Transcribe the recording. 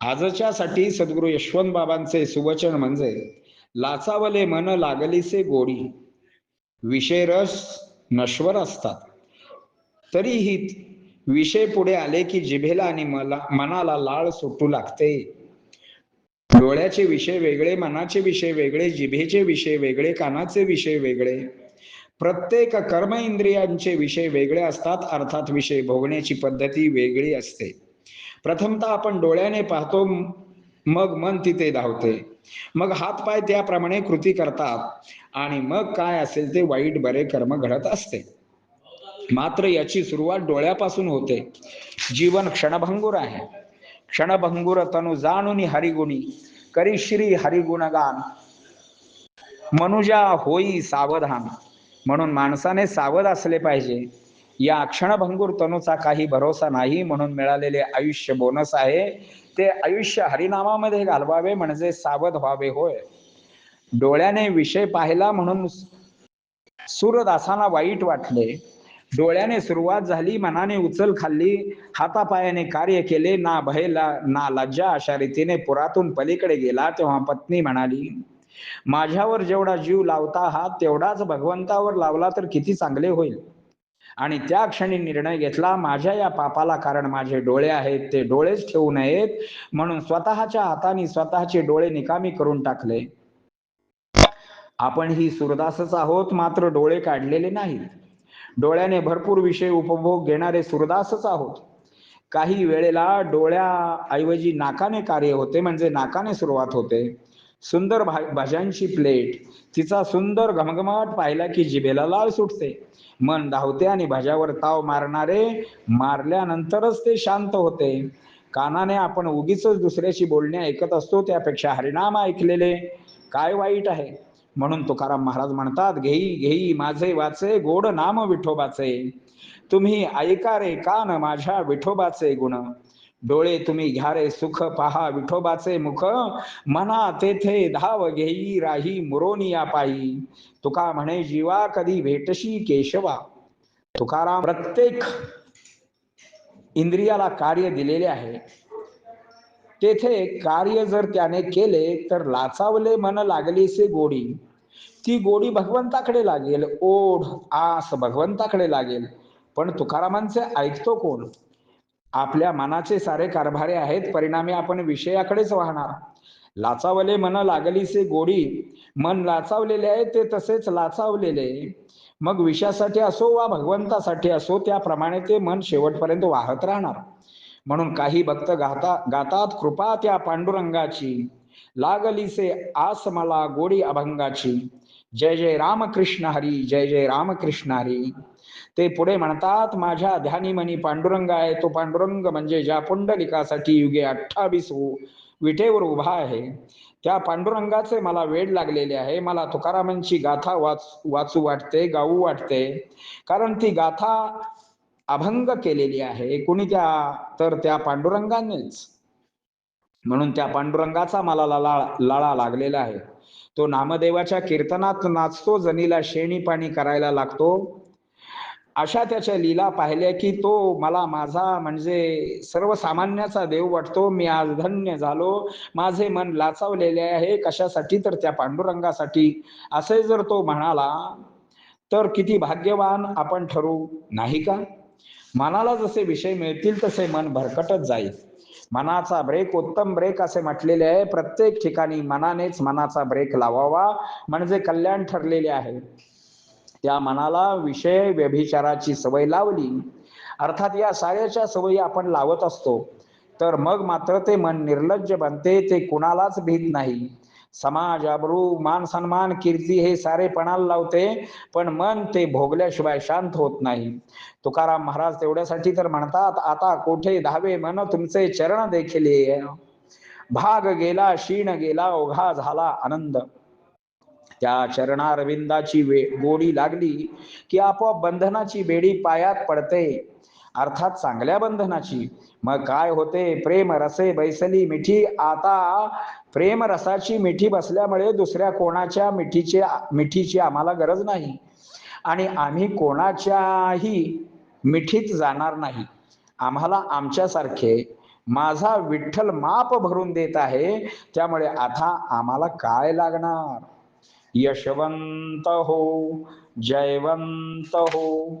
आजच्यासाठी सद्गुरु यशवंत बाबांचे सुवचन म्हणजे लाचावले मन लागलीसे गोडी विषय रस नश्वर असतात. तरीही विषय पुढे आले की जिभेला आणि मला मनाला लाळ सुटू लागते. डोळ्याचे विषय वेगळे मनाचे विषय वेगळे जिभेचे विषय वेगळे कानाचे विषय वेगळे. प्रत्येक कर्म इंद्रियांचे विषय वेगळे असतात अर्थात विषय भोगण्याची पद्धती वेगळी असते. प्रथमतः आपण डोळ्याने पाहतो मग मन तिथे धावते. मग हात पाय त्याप्रमाणे कृती करतात. आणि मग काय असेल ते वाईट बरे कर्म घडत असते. मात्र याची सुरुवात डोळ्यापासून होते. जीवन क्षणभंगूर आहे. क्षणभंगूर तनु जाणून हरिगुणी. करी श्री हरिगुणगान. मनुजा होई सावधान. म्हणून माणसाने सावध असले पाहिजे. या क्षणभंगूर तनुचा काही भरोसा नाही म्हणून मिळालेले आयुष्य बोनस आहे. ते आयुष्य हरिनामामध्ये घालवावे म्हणजे सावध व्हावे होय. डोळ्याने विषय पाहिला म्हणून सूरदासांना वाईट वाटले. डोळ्याने सुरुवात झाली मनाने उचल खाल्ली हातापायाने कार्य केले ना भयला ना लज्जा अशा रीतीने पुरातून पलीकडे गेला तेव्हा पत्नी म्हणाली माझ्यावर जेवढा जीव लावता आहात तेवढाच भगवंतावर लावला तर किती चांगले होईल. आणि त्या क्षणी निर्णय घेतला माझ्या या पापाला कारण माझे डोळे आहेत ते डोळेच ठेवू नयेत. म्हणून स्वतःच्या हाताने स्वतःचे डोळे निकामी करून टाकले. आपण ही सुरदासच आहोत मात्र डोळे काढलेले नाहीत. डोळ्याने भरपूर विषय उपभोग घेणारे सुरदासच आहोत. काही वेळेला डोळ्याऐवजी नाकाने कार्य होते म्हणजे नाकाने सुरुवात होते. सुंदर भा भाज्यांची प्लेट. तिचा सुंदर घमघमाट पाहिला की जिभेला लाल सुटते. मन धावते आणि भाज्यावर ताव मारणारे मारल्यानंतरच ते शांत होते. कानाने आपण उगीच दुसऱ्याशी बोलणे ऐकत असतो त्यापेक्षा हरिनाम ऐकलेले काय वाईट आहे? म्हणून तुकाराम महाराज म्हणतात घेई घेई माझे वाचे गोड नाम विठोबाचे. तुम्ही ऐका रे कान माझ्या विठोबाचे गुण. डोळे तुम्ही घ्या रे सुख पहा विठोबाचे मुख. मना तेथे धाव घेई राही मुरोनिया पायी. तुका म्हणे जीवा कधी भेटशी केशवा. तुकाराम प्रत्येक इंद्रियाला कार्य दिलेले आहे. तेथे कार्य जर त्याने केले तर लाचावले मन लागलीसे गोडी. ती गोडी भगवंताकडे लागेल. ओढ आस भगवंताकडे लागेल. पण तुकारामांचे ऐकतो कोण? आपल्या मनाचे सारे कारभारे आहेत परिणामी आपण विषयाकडेच वाहणार. लाचावले मन लागलीसे गोडी मन लाचावलेले आहे ते तसेच लाचावलेले. मग विषयासाठी असो वा भगवंतासाठी असो त्याप्रमाणे ते मन शेवटपर्यंत वाहत राहणार. म्हणून काही भक्त गाता गातात कृपा त्या पांडुरंगाची. लागलीसे आस मला गोडी अभंगाची. जय जय रामकृष्ण हरी जय जय रामकृष्ण हरी. ते पुढे म्हणतात माझ्या ध्यानी मनी पांडुरंग आहे तो पांडुरंग म्हणजे ज्या पुंडलिकासाठी युगे अठ्ठावीस विटेवर उभा आहे त्या पांडुरंगाचे मला वेळ लागलेले आहे मला तुकारामांची गाथा वाच वाचू वाटते गाऊ वाटते कारण ती गाथा अभंग केलेली आहे कुणी त्या तर त्या पांडुरंगानेच. म्हणून त्या पांडुरंगाचा मला लळा लळा लागलेला आहे. तो नामदेवाच्या कीर्तनात नाचतो जनीला शेणी पाणी करायला लागतो. अशा त्याच्या लीला पाहिल्या की तो मला माझा म्हणजे सर्वसामान्याचा देव वाटतो. मी आज धन्य झालो. माझे मन लाचावलेले आहे. कशासाठी तर त्या पांडुरंगासाठी. असे जर तो म्हणाला तर किती भाग्यवान आपण ठरू. नाही का? मनाला जसे विषय मिळतील तसे मन भरकटत जाईल. मनाचा ब्रेक उत्तम ब्रेक असे म्हटलेले आहे. प्रत्येक ठिकाणी मनानेच मनाचा ब्रेक लावावा. म्हणजे कल्याण ठरलेले आहे. त्या मनाला विषय व्यभिचाराची सवय लावली. अर्थात या साऱ्याच्या सवयी आपण लावत असतो. तर मग मात्र ते मन निर्लज्ज बनते. ते कुणालाच भीत नाही. समाज अब्रू मान सन्मान कीर्ती हे सारे पणाला लावते पण मन ते भोगल्याशिवाय शांत होत नाही. तुकाराम महाराज तेवढ्यासाठी तर म्हणतात आता कोठे धावे मन तुमचे चरण देखील भाग गेला क्षीण गेला ओघा झाला आनंद. त्या चरणारविंदाची वे गोडी लागली की आपोआप बंधनाची बेडी पायात पडते. अर्थात चांगल्या बंधनाची. मग काय होते? प्रेम रसे बैसली मिठी. आता प्रेम रसाची मिठी बसल्यामुळे दुसऱ्या कोणाच्या मिठीचे मिठीची आम्हाला गरज नाही. आणि आम्ही कोणाच्याही मिठीत जाणार नाही. आम्हाला आमच्यासारखे माझा विठ्ठल माप भरून देत आहे. त्यामुळे आता आम्हाला काय लागणार? यशवंत हो जयवंत हो